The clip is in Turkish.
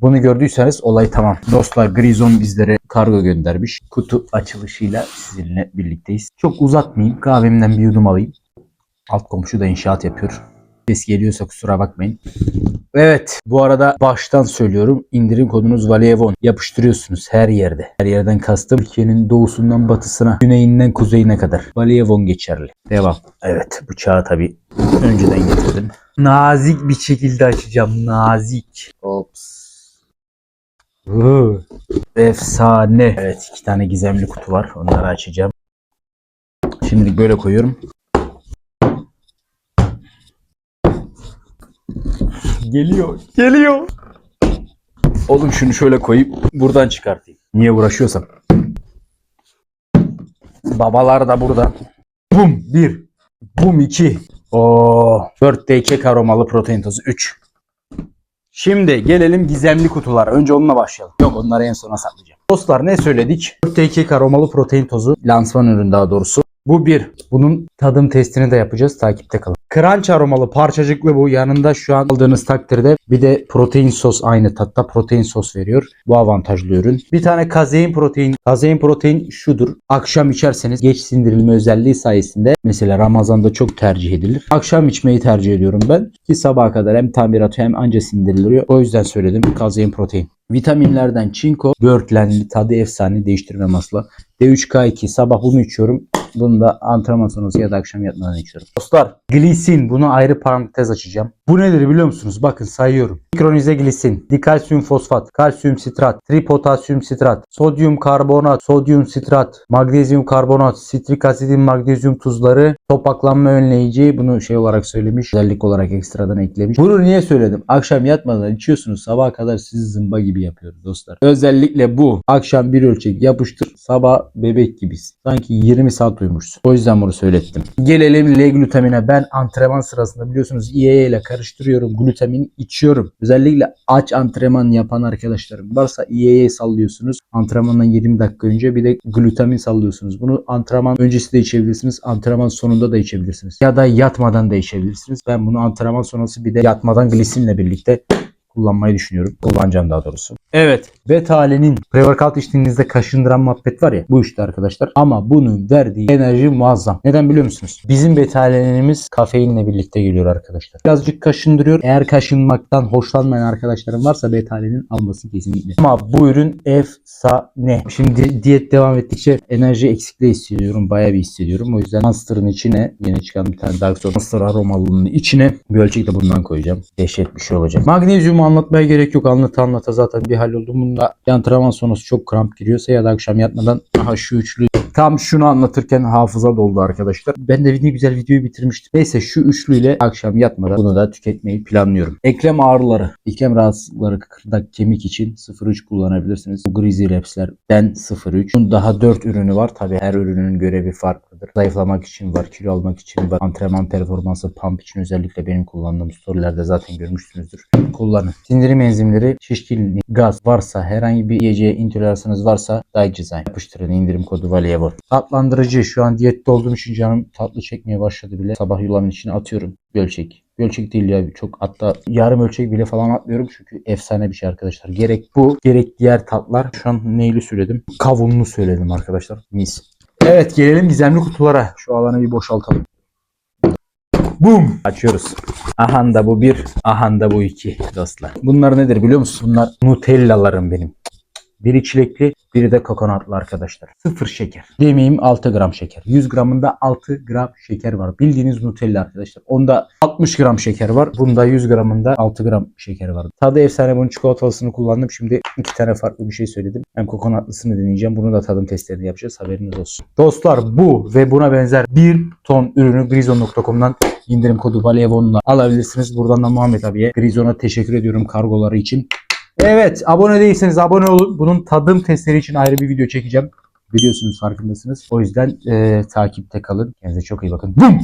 Bunu gördüyseniz olay tamam. Dostlar Grizon bizlere kargo göndermiş. Kutu açılışıyla sizinle birlikteyiz. Çok uzatmayayım. Kahvemden bir yudum alayım. Alt komşu da inşaat yapıyor. Ses geliyorsa kusura bakmayın. Evet bu arada baştan söylüyorum indirim kodunuz Valiyevon yapıştırıyorsunuz her yerde. Her yerden kastım Türkiye'nin doğusundan batısına güneyinden kuzeyine kadar. Valiyevon geçerli. Devam. Evet bıçağı tabi önceden getirdim. Nazik bir şekilde açacağım nazik. Ops. Efsane. Evet iki tane gizemli kutu var onları açacağım. Şimdilik böyle koyuyorum. Geliyor. Geliyor. Oğlum şunu şöyle koyup buradan çıkartayım. Niye uğraşıyorsam. Babalar da burada. Bum 1. Bum 2. Oo, birthday kek aromalı protein tozu 3. Şimdi gelelim gizemli kutulara. Önce onunla başlayalım. Yok onları en sona saklayacağım. Dostlar ne söyledik? Birthday kek aromalı protein tozu. Lansman ürün daha doğrusu. Bu bir. Bunun tadım testini de yapacağız. Takipte kalın. Crunch aromalı parçacıklı bu. Yanında şu an aldığınız takdirde bir de protein sos aynı tatta protein sos veriyor. Bu avantajlı ürün. Bir tane kazein protein. Kazein protein şudur. Akşam içerseniz geç sindirilme özelliği sayesinde mesela Ramazan'da çok tercih edilir. Akşam içmeyi tercih ediyorum ben. Ki sabaha kadar hem tamiratı hem anca sindiriliyor. O yüzden söyledim kazein protein. Vitaminlerden çinko, böğürtlenli, tadı efsane değiştirme masla. D3K2 sabah bunu içiyorum. Bunu da antrenman sonrası ya da akşam yatmadan içiyorum. Dostlar glisin bunu ayrı parantez açacağım. Bu nedir biliyor musunuz? Bakın sayıyorum. Mikronize glisin, dikalsiyum fosfat, kalsiyum sitrat, tripotasyum sitrat, sodyum karbonat, sodyum sitrat, magnezyum karbonat, sitrik asidin magnezyum tuzları, topaklanma önleyici. Bunu şey olarak söylemiş. Özellik olarak ekstradan eklemiş. Bunu niye söyledim? Akşam yatmadan içiyorsunuz. Sabaha kadar sizi zımba gibi yapıyoruz dostlar. Özellikle bu. Akşam bir ölçek yapıştır. Sabah bebek gibisin. Sanki 20 saat uyumuşsun. O yüzden bunu söylettim. Gelelim L-glutamine. Ben antrenman sırasında biliyorsunuz EAA ile karıştırıyorum. Glutamin içiyorum. Özellikle aç antrenman yapan arkadaşlarım varsa EAA sallıyorsunuz. Antrenmandan 20 dakika önce bir de glutamin sallıyorsunuz. Bunu antrenman öncesi de içebilirsiniz. Antrenman sonunda da içebilirsiniz. Ya da yatmadan da içebilirsiniz. Ben bunu antrenman sonrası bir de yatmadan glisinle birlikte kullanmayı düşünüyorum. Kullanacağım daha doğrusu. Evet. Betale'nin pre-workout içtiğinizde kaşındıran muhabbet var ya. Bu işte arkadaşlar. Ama bunun verdiği enerji muazzam. Neden biliyor musunuz? Bizim betalenimiz kafeinle birlikte geliyor arkadaşlar. Birazcık kaşındırıyor. Eğer kaşınmaktan hoşlanmayan arkadaşlarım varsa betalenin alması kesinlikle. Ama bu ürün efsane. Şimdi diyet devam ettikçe enerji eksikliği hissediyorum. Bayağı bir hissediyorum. O yüzden Monster'ın içine yeni çıkan bir tane Dark Souls Monster aromalının içine bir ölçek de bundan koyacağım. Dehşet bir şey olacak. Magnezyumu anlatmaya gerek yok. Anlata anlata zaten bir halloldu. Bunda antrenman sonrası çok kramp giriyorsa ya da akşam yatmadan aha şu üçlü tam şunu anlatırken hafıza doldu arkadaşlar. Ben de ne güzel videoyu bitirmiştim. Neyse şu üçlüyle akşam yatmadan bunu da tüketmeyi planlıyorum. Eklem ağrıları, eklem rahatsızlıkları, kıkırdak kemik için 0.3 kullanabilirsiniz. Bu Grizzly Raps'lerden 0.3. Bunun daha 4 ürünü var. Tabi her ürünün görevi farklıdır. Zayıflamak için var, kilo almak için var. Antrenman performansı, pump için özellikle benim kullandığım storylerde zaten görmüşsünüzdür. Kullanın. Sindirim enzimleri, şişkinlik, gaz varsa, herhangi bir yiyeceğe intoleransınız varsa Daijizen yapıştırın. indirim kodu Valievo. Tatlandırıcı. Şu an diyette olduğum için canım tatlı çekmeye başladı bile. Sabah yulafın içine atıyorum. Ölçek. Bir ölçek değil ya çok hatta yarım ölçek bile falan atmıyorum çünkü efsane bir şey arkadaşlar. Gerek bu gerek diğer tatlar. Şu an neyli söyledim? Kavunlu söyledim arkadaşlar. Mis. Evet gelelim gizemli kutulara. Şu alanı bir boşaltalım. Boom! Açıyoruz. Ahanda bu bir, ahanda bu iki dostlar. Bunlar nedir biliyor musunuz? Bunlar Nutellalarım benim. Biri çilekli, biri de kokonatlı arkadaşlar. Sıfır şeker. Demeyeyim 6 gram şeker. 100 gramında 6 gram şeker var. Bildiğiniz Nutella arkadaşlar. Onda 60 gram şeker var. Bunda 100 gramında 6 gram şeker var. Tadı efsane bunun çikolatalısını kullandım. Şimdi iki tane farklı bir şey söyledim. Hem kokonatlısını deneyeceğim. Bunu da tadım testlerini yapacağız. Haberiniz olsun. Dostlar bu ve buna benzer bir ton ürünü Grizon.com'dan indirim kodu Valevon'la alabilirsiniz. Buradan da Muhammed abiye Grizon'a teşekkür ediyorum kargoları için. Evet abone değilseniz abone olun. Bunun tadım testleri için ayrı bir video çekeceğim. Biliyorsunuz farkındasınız. O yüzden e, takipte kalın. Kendinize çok iyi bakın. Bum!